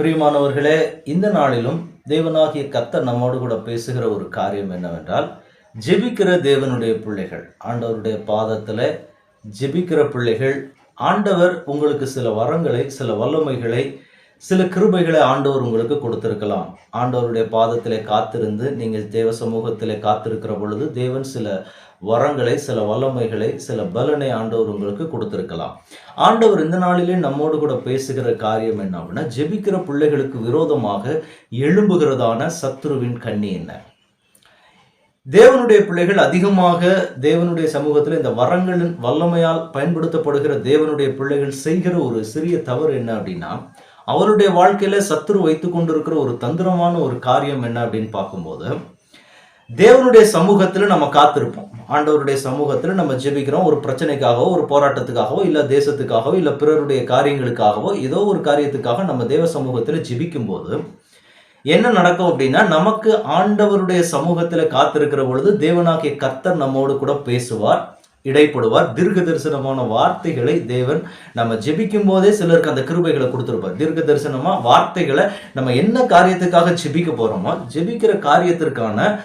பிரியமானவர்களே இந்த நாளிலும் தேவனாகிய கத்த நம்மோடு கூட பேசுகிற ஒரு காரியம் என்னவென்றால் ஜெபிக்கிற தேவனுடைய பிள்ளைகள். ஆண்டவருடைய பாதத்தில் ஜெபிக்கிற பிள்ளைகள். ஆண்டவர் உங்களுக்கு சில வரங்களை சில வல்லமைகளை சில கிருபைகளை ஆண்டவர் உங்களுக்கு கொடுத்திருக்கலாம். ஆண்டவருடைய பாதத்திலே காத்திருந்து நீங்கள் தேவ சமூகத்திலே காத்திருக்கிற பொழுது தேவன் சில வரங்களை சில வல்லமைகளை சில பலனை ஆண்டவர் உங்களுக்கு கொடுத்திருக்கலாம். ஆண்டவர் இந்த நாளிலே நம்மோடு கூட பேசுகிற காரியம் என்ன அப்படின்னா ஜெபிக்கிற பிள்ளைகளுக்கு விரோதமாக எழும்புகிறதான சத்ருவின் கண்ணி என்ன? தேவனுடைய பிள்ளைகள் அதிகமாக தேவனுடைய சமூகத்தில் இந்த வரங்களின் வல்லமையால் பயன்படுத்தப்படுகிற தேவனுடைய பிள்ளைகள் செய்கிற ஒரு சிறிய தவறு என்ன அப்படின்னா அவருடைய வாழ்க்கையில சத்துரு வைத்து கொண்டிருக்கிற ஒரு தந்திரமான ஒரு காரியம் என்ன அப்படின்னு பார்க்கும்போது தேவனுடைய சமூகத்துல நம்ம காத்திருப்போம். ஆண்டவருடைய சமூகத்துல நம்ம ஜெபிக்கிறோம். ஒரு பிரச்சனைக்காகவோ ஒரு போராட்டத்துக்காகவோ இல்ல தேசத்துக்காகவோ இல்ல பிறருடைய காரியங்களுக்காகவோ ஏதோ ஒரு காரியத்துக்காக நம்ம தேவ சமூகத்துல ஜெபிக்கும் போது என்ன நடக்கும் அப்படின்னா நமக்கு ஆண்டவருடைய சமூகத்துல காத்திருக்கிற பொழுது தேவனாகிய கர்த்தர் நம்மோடு கூட பேசுவார் இடைப்படுவார் தீர்க்க தரிசனமான வார்த்தைகளை தேவன் நம்ம ஜெபிக்கும் போதே சிலருக்கு அந்த கிருபைகளை கொடுத்துருப்பார். தீர்க்க தரிசனமா வார்த்தைகளை நம்ம என்ன காரியத்துக்காக ஜெபிக்க போறோமோ ஜெபிக்கிற காரியத்திற்கான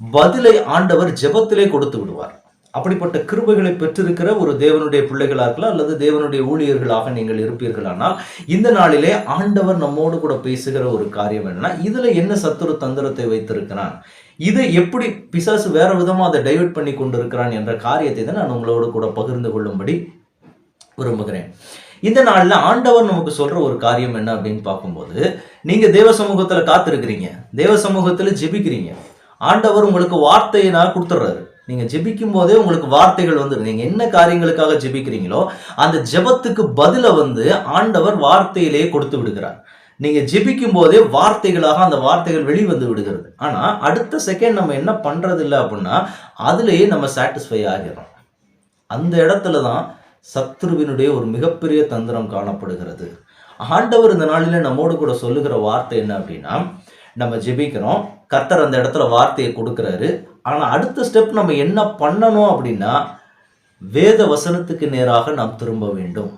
பதிலை ஆண்டவர் ஜெபத்திலே கொடுத்து விடுவார். அப்படிப்பட்ட கிருபைகளை பெற்றிருக்கிற ஒரு தேவனுடைய பிள்ளைகளாக இருக்கலாம் அல்லது தேவனுடைய ஊழியர்களாக நீங்கள் இருப்பீர்களானால் இந்த நாளிலே ஆண்டவர் நம்மோடு கூட பேசுகிற ஒரு காரியம் என்னன்னா இதுல என்ன சத்துரு தந்திரத்தை வைத்திருக்கிறான்? இதை எப்படி பிசாசு வேற விதமாக அதை டைவெர்ட் பண்ணி கொண்டிருக்கிறான் என்ற காரியத்தை தான் நான் உங்களோடு கூட பகிர்ந்து கொள்ளும்படி விரும்புகிறேன். இந்த நாளில் ஆண்டவர் நமக்கு சொல்ற ஒரு காரியம் என்ன அப்படின்னு பார்க்கும்போது நீங்க தேவ சமூகத்துல காத்திருக்கிறீங்க தேவ சமூகத்துல ஜெபிக்கிறீங்க ஆண்டவர் உங்களுக்கு வார்த்தையை நான் கொடுத்துட்றாரு. நீங்கள் ஜெபிக்கும் போதே உங்களுக்கு வார்த்தைகள் வந்து நீங்கள் என்ன காரியங்களுக்காக ஜெபிக்கிறீங்களோ அந்த ஜெபத்துக்கு பதில வந்து ஆண்டவர் வார்த்தையிலேயே கொடுத்து விடுகிறார். நீங்கள் ஜெபிக்கும் போதே வார்த்தைகளாக அந்த வார்த்தைகள் வெளிவந்து விடுகிறது. ஆனால் அடுத்த செகண்ட் நம்ம என்ன பண்ணுறது இல்லை அப்படின்னா அதுலேயே நம்ம சாட்டிஸ்ஃபை ஆகிறோம். அந்த இடத்துல தான் சத்ருவினுடைய ஒரு மிகப்பெரிய தந்திரம் காணப்படுகிறது. ஆண்டவர் இந்த நாளில் நம்மோடு கூட சொல்லுகிற வார்த்தை என்ன அப்படின்னா நம்ம ஜெபிக்கிறோம். கர்த்தர் அந்த இடத்துல வார்த்தையை கொடுக்குறாரு. ஆனால் அடுத்த ஸ்டெப் நம்ம என்ன பண்ணணும் அப்படின்னா வேத வசனத்துக்கு நேராக நாம் திரும்ப வேண்டும்.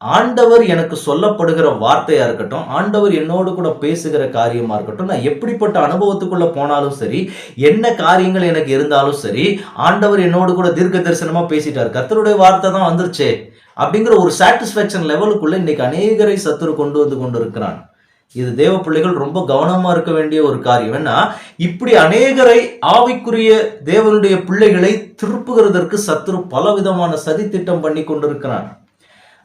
ஆண்டவர் எனக்கு சொல்லப்படுகிற வார்த்தையாக இருக்கட்டும் ஆண்டவர் என்னோடு கூட பேசுகிற காரியமாக இருக்கட்டும் நான் எப்படிப்பட்ட அனுபவத்துக்குள்ளே போனாலும் சரி என்ன காரியங்கள் எனக்கு இருந்தாலும் சரி ஆண்டவர் என்னோடு கூட தீர்க்க தரிசனமாக பேசிட்டார். கர்த்தருடைய வார்த்தை தான் வந்துருச்சே அப்படிங்கிற ஒரு சாட்டிஸ்ஃபேக்ஷன் லெவலுக்குள்ளே இன்னைக்கு அநேகரை சத்துரு கொண்டு வந்து கொண்டு இருக்கிறான் இது தேவ பிள்ளைகள் ரொம்ப கவனமா இருக்க வேண்டிய ஒரு காரியம். ஏன்னா இப்படி அநேகரை ஆவிக்குரிய தேவனுடைய பிள்ளைகளை திருப்புகிறதற்கு சத்துரு பலவிதமான சதி திட்டம் பண்ணி கொண்டிருக்கிறான்.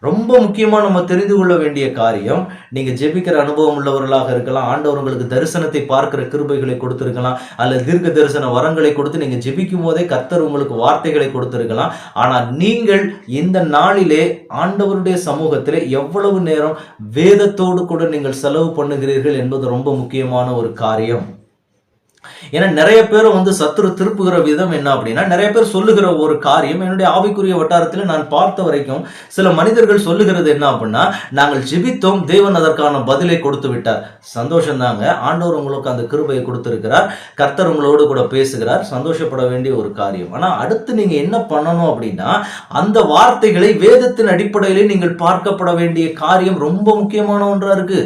ரொம்ப முக்கியமாக நம்ம தெரிந்து கொள்ள வேண்டிய காரியம் நீங்கள் ஜெபிக்கிற அனுபவம் உள்ளவர்களாக இருக்கலாம் ஆண்டவர் உங்களுக்கு தரிசனத்தை பார்க்கிற கிருபைகளை கொடுத்துருக்கலாம் அல்லது தீர்க்க தரிசன வரங்களை கொடுத்து நீங்கள் ஜெபிக்கும் போதே கத்தர் உங்களுக்கு வார்த்தைகளை கொடுத்துருக்கலாம். ஆனால் நீங்கள் இந்த நாளிலே ஆண்டவருடைய சமூகத்தில் எவ்வளவு நேரம் வேதத்தோடு கூட நீங்கள் செலவு பண்ணுகிறீர்கள் என்பது ரொம்ப முக்கியமான ஒரு காரியம். ஏன்னா நிறைய பேர் வந்து சத்துரு திருப்புகிற விதம் என்ன அப்படின்னா நிறைய பேர் சொல்லுகிற ஒரு காரியம் என்னுடைய ஆவிக்குரிய வட்டாரத்தில் நான் பார்த்த வரைக்கும் சில மனிதர்கள் சொல்லுகிறது என்ன அப்படின்னா நாங்கள் ஜெபித்தோம் தேவன் அதற்கான பதிலை கொடுத்து விட்டார். சந்தோஷம் தாங்க ஆண்டவர் உங்களுக்கு அந்த கிருபையை கொடுத்துருக்கிறார். கர்த்தர் உங்களோடு கூட பேசுகிறார். சந்தோஷப்பட வேண்டிய ஒரு காரியம். ஆனா அடுத்து நீங்க என்ன பண்ணணும் அப்படின்னா அந்த வார்த்தைகளை வேதத்தின் அடிப்படையிலே நீங்கள் பார்க்கப்பட வேண்டிய காரியம் ரொம்ப முக்கியமான ஒன்றா இருக்கு.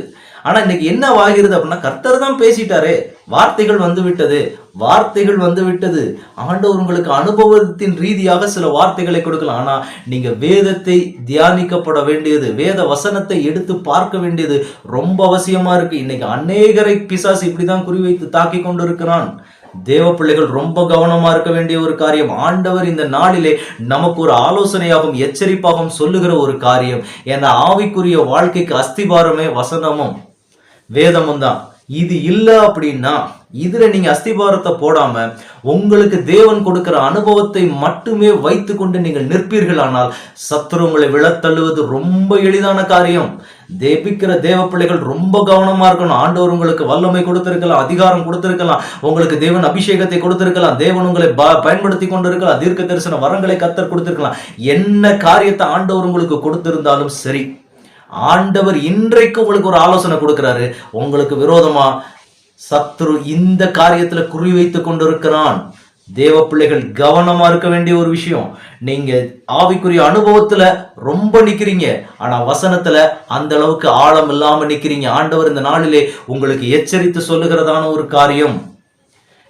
ஆனா இன்னைக்கு என்ன ஆகிறது அப்படின்னா கர்த்தர் தான் பேசிட்டாரே. வார்த்தைகள் வந்துவிட்டது. வார்த்தைகள் வந்துவிட்டது. ஆண்டவர் உங்களுக்கு அனுபவத்தின் ரீதியாக சில வார்த்தைகளை கொடுக்கலாம். ஆனால் நீங்கள் வேதத்தை தியானிக்கப்பட வேண்டியது வேத வசனத்தை எடுத்து பார்க்க வேண்டியது ரொம்ப அவசியமாக இருக்குது இன்னைக்கு அநேகரை பிசாசு இப்படிதான் குறிவைத்து தாக்கி கொண்டு இருக்கிறான் தேவ பிள்ளைகள் ரொம்ப கவனமா இருக்க வேண்டிய ஒரு காரியம். ஆண்டவர் இந்த நாளிலே நமக்கு ஒரு ஆலோசனையாகவும் எச்சரிப்பாகவும் சொல்லுகிற ஒரு காரியம். என ஆவிக்குரிய வாழ்க்கைக்கு அஸ்திபாரமே வசனமும் வேதமும் தான். இது இல்லை அப்படின்னா இதுல நீங்க அஸ்திபாரத்தை போடாம உங்களுக்கு தேவன் கொடுக்கிற அனுபவத்தை மட்டுமே வைத்துக்கொண்டு நீங்கள் நிற்பீர்களானால் சத்துரு உங்களை விழத்தள்ளுவது ரொம்ப எளிதான காரியம். தேபிக்கிற தேவ பிள்ளைகள் ரொம்ப கவனமா இருக்கணும். ஆண்டவர் உங்களுக்கு வல்லமை கொடுத்திருக்கலாம் அதிகாரம் கொடுத்திருக்கலாம் உங்களுக்கு தேவன் அபிஷேகத்தை கொடுத்திருக்கலாம் தேவன் உங்களை ப- பயன்படுத்தி கொண்டிருக்கலாம் தீர்க்க தரிசன வரங்களை கத்தர் கொடுத்திருக்கலாம். என்ன காரியத்தை ஆண்டவர் உங்களுக்கு கொடுத்திருந்தாலும் சரி ஆண்டவர் இன்றைக்கு உங்களுக்கு ஒரு ஆலோசனை கொடுக்கிறாரு. உங்களுக்கு விரோதமா சத்ரு இந்த காரியத்துல குறி வைத்து கொண்டிருக்கிறான். தேவ பிள்ளைகள் கவனமா இருக்க வேண்டிய ஒரு விஷயம். நீங்க ஆவிக்குரிய அனுபவத்துல ரொம்ப நிக்கிறீங்க. ஆனா வசனத்துல அந்த அளவுக்கு ஆழம் இல்லாம நிக்கிறீங்க. ஆண்டவர் இந்த நாளிலே உங்களுக்கு எச்சரித்து சொல்லுகிறதான ஒரு காரியம்.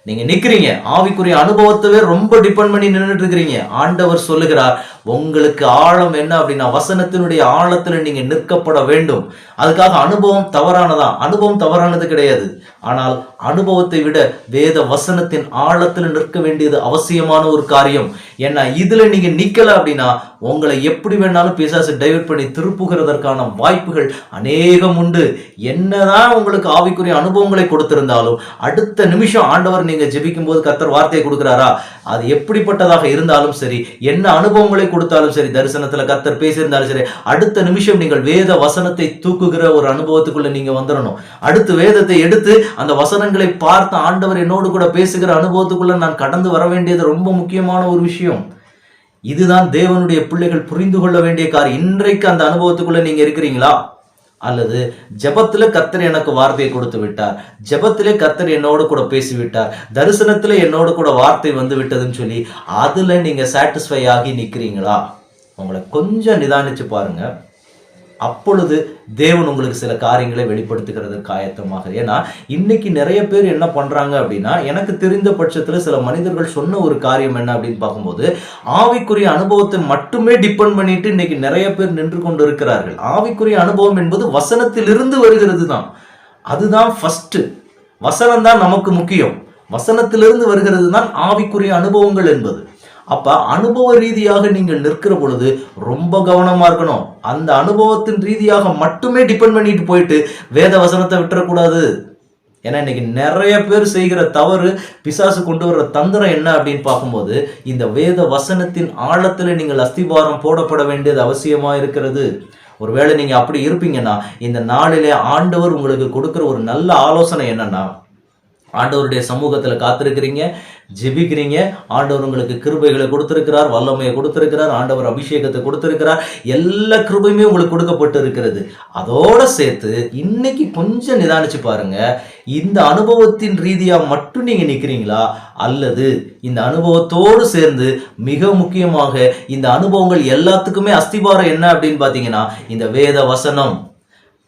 நீங்க நிக்கிறீங்க. ஆவிக்குரிய அனுபவத்தவே ரொம்ப டிபெண்ட் பண்ணி நின்றுட்டு இருக்கிறீங்க ஆண்டவர் சொல்லுகிறார் உங்களுக்கு ஆழம் என்ன? அப்படின்னா வசனத்தினுடைய ஆழத்துல நீங்க நிற்கப்பட வேண்டும். அதுக்காக அனுபவம் தவறானதான் அனுபவம் தவறானது கிடையாது. ஆனால் அனுபவத்தை விட வேத வசனத்தின் ஆழத்துல நிற்க வேண்டியது அவசியமான ஒரு காரியம். ஏன்னா இதுல நீங்க நிக்கல அப்படின்னா உங்களை எப்படி வேணாலும் பிசாசு டைவர்ட் பண்ணி திருப்புகிறதற்கான வாய்ப்புகள் அநேகம் உண்டு. என்னதான் உங்களுக்கு ஆவிக்குரிய அனுபவங்களை கொடுத்திருந்தாலும் அடுத்த நிமிஷம் ஆண்டவர் நீங்க ஜெபிக்கும் போது கத்தர் வார்த்தையை கொடுக்கிறாரா? அது எப்படிப்பட்டதாக இருந்தாலும் சரி என்ன அனுபவங்களை கொடுத்தாலும் சரி தரிசனத்துல கத்தர் பேசியிருந்தாலும் சரி அடுத்த நிமிஷம் நீங்கள் வேத வசனத்தை தூக்குகிற ஒரு அனுபவத்துக்குள்ள நீங்க வந்துடணும் அடுத்து வேதத்தை எடுத்து அந்த வசனங்களை பார்த்து ஆண்டவர் என்னோடு கூட பேசுகிற அனுபவத்துக்குள்ள நான் கடந்து வர வேண்டியது ரொம்ப முக்கியமான ஒரு விஷயம். இதுதான் தேவனுடைய பிள்ளைகள் புரிந்து கொள்ள வேண்டிய காரியம். இன்றைக்கு அந்த அனுபவத்துக்குள்ள நீங்க இருக்கிறீங்களா? அல்லது ஜபத்தில் கத்தர் எனக்கு வார்த்தையை கொடுத்து விட்டார். ஜெபத்திலே கத்தர் என்னோடு கூட பேசிவிட்டார். தரிசனத்தில் என்னோடு கூட வார்த்தை வந்து விட்டதுன்னு சொல்லி அதில் நீங்கள் சாட்டிஸ்ஃபை ஆகி நிற்கிறீங்களா உங்களை கொஞ்சம் நிதானித்து பாருங்கள் அப்பொழுது தேவன் உங்களுக்கு சில காரியங்களை வெளிப்படுத்துகிறதுக்கு ஆயத்தமாக ஏன்னா இன்னைக்கு நிறைய பேர் என்ன பண்றாங்க அப்படின்னா எனக்கு தெரிந்த பட்சத்தில் சில மனிதர்கள் சொன்ன ஒரு காரியம் என்ன அப்படின்னு பார்க்கும்போது ஆவிக்குரிய அனுபவத்தை மட்டுமே டிபெண்ட் பண்ணிட்டு இன்னைக்கு நிறைய பேர் நின்று கொண்டு இருக்கிறார்கள். ஆவிக்குரிய அனுபவம் என்பது வசனத்திலிருந்து வருகிறது தான். அதுதான் ஃபர்ஸ்ட் வசனம் தான் நமக்கு முக்கியம். வசனத்திலிருந்து வருகிறது தான் ஆவிக்குரிய அனுபவங்கள் என்பது. அப்ப அனுபவ ரீதியாக நீங்கள் நிற்கிற பொழுது ரொம்ப கவனமா இருக்கணும். அந்த அனுபவத்தின் ரீதியாக மட்டுமே டிபெண்ட் பண்ணிட்டு போயிட்டு வேத வசனத்தை விட்டுறக்கூடாது. ஏன்னா இன்னைக்கு நிறைய பேர் செய்கிற தவறு பிசாசு கொண்டு வர்ற தந்திரம் என்ன அப்படின்னு பார்க்கும்போது இந்த வேத வசனத்தின் ஆழத்துல நீங்கள் அஸ்திபாரம் போடப்பட வேண்டியது அவசியமா இருக்கிறது. ஒருவேளை நீங்க அப்படி இருப்பீங்கன்னா இந்த நாளிலே ஆண்டவர் உங்களுக்கு கொடுக்குற ஒரு நல்ல ஆலோசனை என்னன்னா ஆண்டவருடைய சமூகத்தில் காத்திருக்கிறீங்க ஜெபிக்கிறீங்க. ஆண்டவர் உங்களுக்கு கிருபைகளை கொடுத்திருக்கிறார் வல்லமையை கொடுத்திருக்கிறார் ஆண்டவர் அபிஷேகத்தை கொடுத்திருக்கிறார். எல்லா கிருபையுமே உங்களுக்கு கொடுக்கப்பட்டு இருக்கிறது அதோட சேர்த்து இன்னைக்கு கொஞ்சம் நிதானிச்சு பாருங்க. இந்த அனுபவத்தின் ரீதியாக மட்டும் நீங்க நிற்கிறீங்களா அல்லது இந்த அனுபவத்தோடு சேர்ந்து மிக முக்கியமாக இந்த அனுபவங்கள் எல்லாத்துக்குமே அஸ்திபாரம் என்ன அப்படின்னு பார்த்தீங்கன்னா இந்த வேத வசனம்.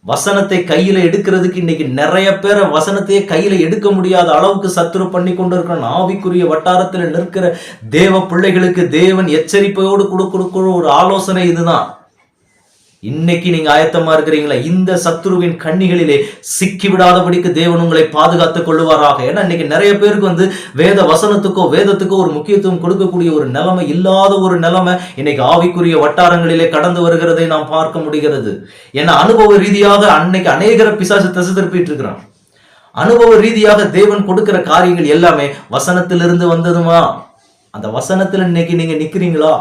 வசனத்தை கையில எடுக்கிறதுக்கு இன்னைக்கு நிறைய பேரை வசனத்தையே கையில எடுக்க முடியாத அளவுக்கு சத்துரு பண்ணி கொண்டு இருக்கிற ஆவிக்குரிய வட்டாரத்தில் நிற்கிற தேவ பிள்ளைகளுக்கு தேவன் எச்சரிப்பையோடு கொடுக்கிற ஒரு ஆலோசனை இதுதான். இன்னைக்கு நீங்க ஆயத்தமா இருக்கிறீங்களா இந்த சத்ருவின் கண்ணிகளிலே சிக்கி விடாதபடிக்கு தேவன் உங்களை பாதுகாத்துக் கொள்ளுவாராக. ஏன்னா இன்னைக்கு நிறைய பேருக்கு வந்து வேத வசனத்துக்கோ வேதத்துக்கோ ஒரு முக்கியத்துவம் கொடுக்கக்கூடிய ஒரு நிலைமை இல்லாத ஒரு நிலைமை இன்னைக்கு ஆவிக்குரிய வட்டாரங்களிலே கடந்து வருகிறதை நாம் பார்க்க முடிகிறது. ஏன்னா அனுபவ ரீதியாக அன்னைக்கு அநேகர பிசாசு திசை திருப்பிட்டு இருக்கிறான் அனுபவ ரீதியாக தேவன் கொடுக்கிற காரியங்கள் எல்லாமே வசனத்திலிருந்து வந்ததுமா? அந்த வசனத்துல இன்னைக்கு நீங்க நிக்கிறீங்களா?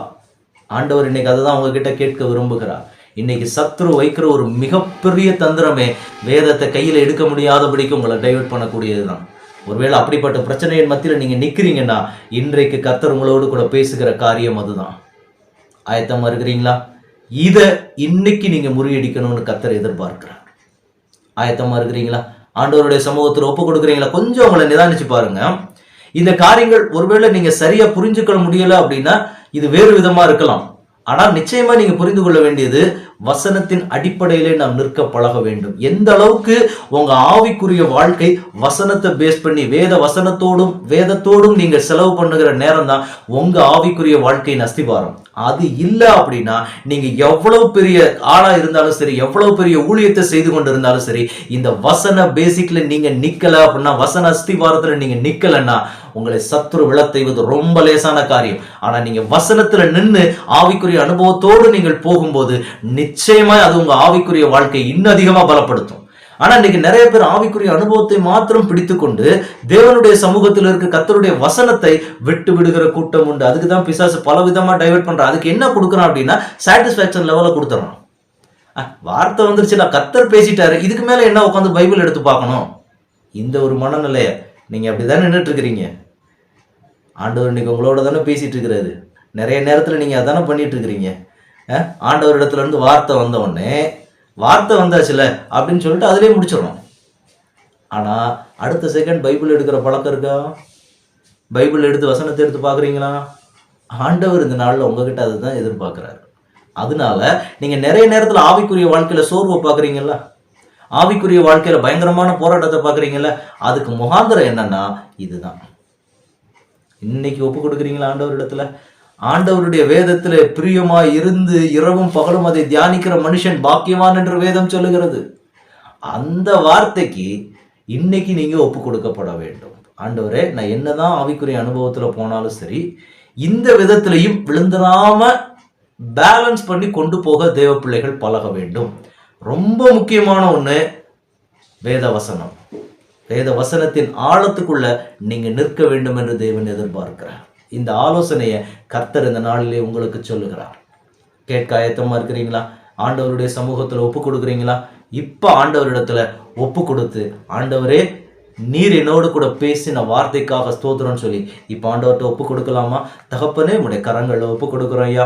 ஆண்டவர் இன்னைக்கு அதுதான் உங்ககிட்ட கேட்க விரும்புகிறார். இன்னைக்கு சத்ரு வைக்கிற ஒரு மிகப்பெரிய தந்திரமே வேதத்தை கையில் எடுக்க முடியாதபடிக்கு உங்களை டைவிட் பண்ணக்கூடியது தான் ஒருவேளை அப்படிப்பட்ட பிரச்சனையின் மத்தியில் நீங்கள் நிற்கிறீங்கன்னா இன்றைக்கு கத்தர் உங்களோடு கூட பேசுகிற காரியம் அதுதான். ஆயத்தமாக இருக்கிறீங்களா? இதை இன்னைக்கு நீங்கள் முறியடிக்கணும்னு கத்தர் எதிர்பார்க்கிறார். ஆயத்தமாக இருக்கிறீங்களா? ஆண்டவருடைய சமூகத்தில் ஒப்பு கொடுக்குறீங்களா? கொஞ்சம் உங்களை நிதானிச்சு பாருங்க. இந்த காரியங்கள் ஒருவேளை நீங்கள் சரியாக புரிஞ்சுக்க முடியல அப்படின்னா இது வேறு விதமாக இருக்கலாம். ஆனால் நிச்சயமா நீங்க புரிந்து கொள்ள வேண்டியது வசனத்தின் அடிப்படையிலே நாம் நிற்க பழக வேண்டும். எந்த அளவுக்கு உங்க ஆவிக்குரிய வாழ்க்கை வசனத்தை பேஸ் பண்ணி வேத வசனத்தோடும் வேதத்தோடும் நீங்க செலவு பண்ணுகிற நேரம் தான் உங்க ஆவிக்குரிய வாழ்க்கையின் அஸ்திபாரம். அது இல்லை அப்படின்னா நீங்க எவ்வளவு பெரிய ஆளா இருந்தாலும் சரி எவ்வளவு பெரிய ஊழியத்தை செய்து கொண்டு இருந்தாலும் சரி இந்த வசன பேசிக்ல நீங்க நிக்கல அப்படின்னா வசன அஸ்திபாரத்துல நீங்க நிக்கலன்னா உங்களை சத்துரு விழத்தெய்வது ரொம்ப லேசான காரியம். ஆனா நீங்க வசனத்துல நின்று ஆவிக்குரிய அனுபவத்தோடு நீங்கள் போகும்போது நிச்சயமா அது உங்க ஆவிக்குரிய வாழ்க்கை இன்னும் அதிகமா பலப்படுத்தும். ஆனா இன்னைக்கு நிறைய பேர் ஆவிக்குரிய அனுபவத்தை மாத்திரம் பிடித்துக்கொண்டு தேவனுடைய சமூகத்தில் இருக்க கத்தருடைய வசனத்தை விட்டு விடுகிற கூட்டம் உண்டு. அதுக்கு தான் பிசாசு பல விதமா டைவர்ட் பண்ற அதுக்கு என்ன கொடுக்குறான் அப்படின்னா சாட்டிஸ்ஃபேக்ஷன் லெவலில் கொடுத்துறான். வார்த்தை வந்துருச்சு நான் கத்தர் பேசிட்டாரு. இதுக்கு மேல என்ன உட்காந்து பைபிள் எடுத்து பார்க்கணும்? இந்த ஒரு மனநிலையை. நீங்க அப்படிதான் நின்றுட்டு இருக்கிறீங்க ஆண்டவர் இன்னைக்கு உங்களோட தானே பேசிட்டு இருக்கிறாரு நிறைய நேரத்துல நீங்க அதானே பண்ணிட்டு இருக்கிறீங்க ஆண்டவர் இடத்துல இருந்து வார்த்தை வந்த உடனே வார்த்தை வந்தாச்சுல அப்படின்னு சொல்லிட்டு அதிலே முடிச்சிடணும். ஆனா அடுத்த செகண்ட் பைபிள் எடுக்கிற பழக்கம் இருக்கா? பைபிள் எடுத்து வசனத்தை எடுத்து பார்க்குறீங்களா? ஆண்டவர் இந்த நாளில் உங்ககிட்ட அதை தான் எதிர்பார்க்குறாரு. அதனால நீங்கள் நிறைய நேரத்தில் ஆவிக்குரிய வாழ்க்கையில் சோர்வை பார்க்குறீங்களா ஆவிக்குரிய வாழ்க்கையில் பயங்கரமான போராட்டத்தை பார்க்குறீங்களா அதுக்கு முகாந்திரம் என்னன்னா இதுதான். இன்னைக்கு ஒப்பு கொடுக்குறீங்களா ஆண்டவரிடத்துல? ஆண்டவருடைய வேதத்துல பிரியமா இருந்து இரவும் பகலும் அதை தியானிக்கிற மனுஷன் பாக்கியவான் என்று வேதம் சொல்லுகிறது. அந்த வார்த்தைக்கு இன்னைக்கு நீங்க ஒப்பு கொடுக்கப்பட வேண்டும். ஆண்டவரே நான் என்னதான் ஆவிக்குரிய அனுபவத்துல போனாலும் சரி இந்த விதத்திலையும் விழுந்தராம பேலன்ஸ் பண்ணி கொண்டு போக தேவ பிள்ளைகள் பழக வேண்டும். ரொம்ப முக்கியமான ஒன்று வேத வசனம் வேத வசனத்தின் ஆழத்துக்குள்ள நீங்க நிற்க வேண்டும் என்று தேவன் எதிர்பார்க்கிறார். இந்த ஆலோசனையை கர்த்தர் இந்த நாளிலே உங்களுக்கு சொல்லுகிறார். கேட்க ஆயத்தமா இருக்கிறீங்களா? ஆண்டவருடைய சமூகத்தில் ஒப்பு கொடுக்குறீங்களா? இப்போ ஆண்டவரிடத்துல ஒப்பு கொடுத்து ஆண்டவரே நீர் என்னோடு கூட பேசின வார்த்தைக்காக ஸ்தோத்திரம்னு சொல்லி இப்போ ஆண்டவர்கிட்ட ஒப்பு கொடுக்கலாமா? தகப்பனே உடைய கரங்களில் ஒப்பு கொடுக்குறோம் ஐயா.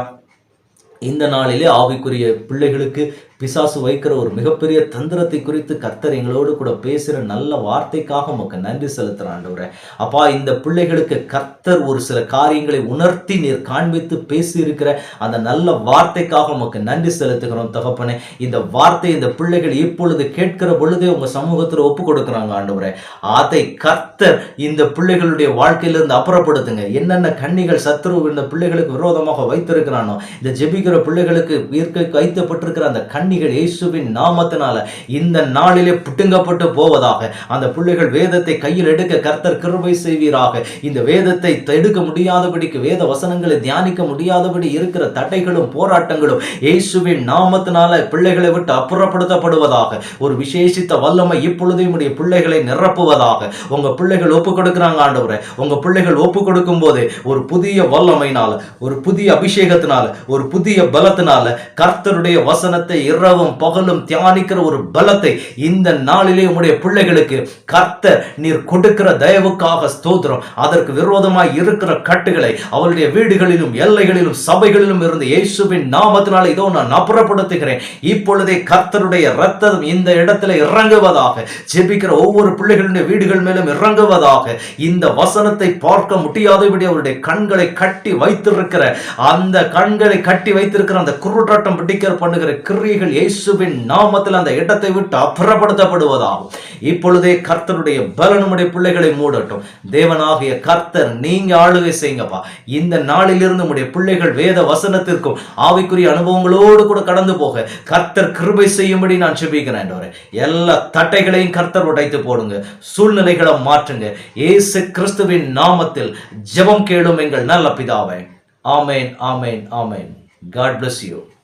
இந்த நாளிலே ஆவிக்குரிய பிள்ளைகளுக்கு பிசாசு வைக்கிற ஒரு மிகப்பெரிய தந்திரத்தை குறித்து கர்த்தர் எங்களோடு கூட பேசுகிற நல்ல வார்த்தைக்காக உமக்கு நன்றி செலுத்துகிற ஆண்டவரே. அப்பா இந்த பிள்ளைகளுக்கு கர்த்தர் ஒரு சில காரியங்களை உணர்த்தி நீர் காண்பித்து பேசியிருக்கிற அந்த நல்ல வார்த்தைக்காக உமக்கு நன்றி செலுத்துகிறோம் தகப்பனே. இந்த வார்த்தை இந்த பிள்ளைகள் இப்பொழுது கேட்கிற பொழுதே உங்கள் சமூகத்தில் ஒப்பு கொடுக்குறாங்க ஆண்டவரே. அதை கர்த்தர் இந்த பிள்ளைகளுடைய வாழ்க்கையிலிருந்து அப்புறப்படுத்துங்க. என்னென்ன கண்ணிகள் சத்ரு இந்த பிள்ளைகளுக்கு விரோதமாக வைத்திருக்கிறானோ இந்த ஜெபிக்கிற பிள்ளைகளுக்கு இயற்கை வைத்தப்பட்டிருக்கிற அந்த கண்ணிகள் இயேசுவின் நாமத்தினால இந்த நாளிலே புட்டுங்கப்பட்டு போவதாக அந்த பிள்ளைகள் வேதத்தை கையில் எடுக்க கர்த்தர் கிருபை செய்வீராக. இந்த வேதத்தை தடுக்க முடியாதபடிக்கு வேத வசனங்களை தியானிக்க முடியாதபடி இருக்கிற தடைகளும் போராட்டங்களும் இயேசுவின் நாமத்தினால பிள்ளைகளை விட்டு அப்புறப்படுத்தப்படுவதாக ஒரு விசேஷித்த வல்லமை இப்பொழுதே உடைய பிள்ளைகளை நிரப்புவதாக. உங்க பிள்ளைகள் ஒப்பு கொடுக்கிறாங்க ஆண்டவரை. உங்க பிள்ளைகள் ஒப்பு கொடுக்கும் போது ஒரு புதிய வல்லமைனால ஒரு புதிய அபிஷேகத்தினால ஒரு புதிய பலத்தினால கர்த்தருடைய வசனத்தை இரவும் பகலும் தியானிக்கிற ஒரு பலத்தை இந்த நாளிலே உடைய பிள்ளைகளுக்கு கர்த்தர் நீர் கொடுக்கிற தயவுக்காக ஸ்தோத்திரம். அதற்கு விரோதமாய் இருக்கிற கட்டுகளை அவருடைய வீடுகளிலும் எல்லைகளிலும் சபைகளிலும் இருந்து இயேசுவின் நாமத்தினால இதோ நான் அப்புறப்படுத்துகிறேன். இப்பொழுதே கர்த்தருடைய ரத்தம் இந்த இடத்துல இறங்குவதாக ஜெபிக்கிற ஒவ்வொரு பிள்ளைகளுடைய வீடுகள் மேலும் இறங்குவதாக இந்த வசனத்தை பார்க்க முடியாதபடி அவருடைய கண்களை கட்டி வைத்திருக்கிற அந்த கண்களை கட்டி வை வைத்திருக்கிற அந்த குருடாட்டம் பிடிக்கிற பண்ணுகிற கிரியைகள் இயேசுவின் நாமத்தில் அந்த இடத்தை விட்டு அப்புறப்படுத்தப்படுவதாகும். இப்பொழுதே கர்த்தருடைய பலனுடைய பிள்ளைகளை மூடட்டும். தேவனாகிய கர்த்தர் நீங்க ஆளுகை செய்யுங்கப்பா. இந்த நாளிலிருந்து உடைய பிள்ளைகள் வேத வசனத்திற்கும் ஆவிக்குரிய அனுபவங்களோடு கூட கடந்து போக கர்த்தர் கிருபை செய்யும்படி நான் செபிக்கிறேன் எல்லா தட்டைகளையும் கர்த்தர் உடைத்து போடுங்க. சூழ்நிலைகளை மாற்றுங்க. இயேசு கிறிஸ்துவின் நாமத்தில் ஜெபம் கேளும் எங்கள் நல்ல பிதாவை. ஆமேன் ஆமேன் ஆமேன். God bless you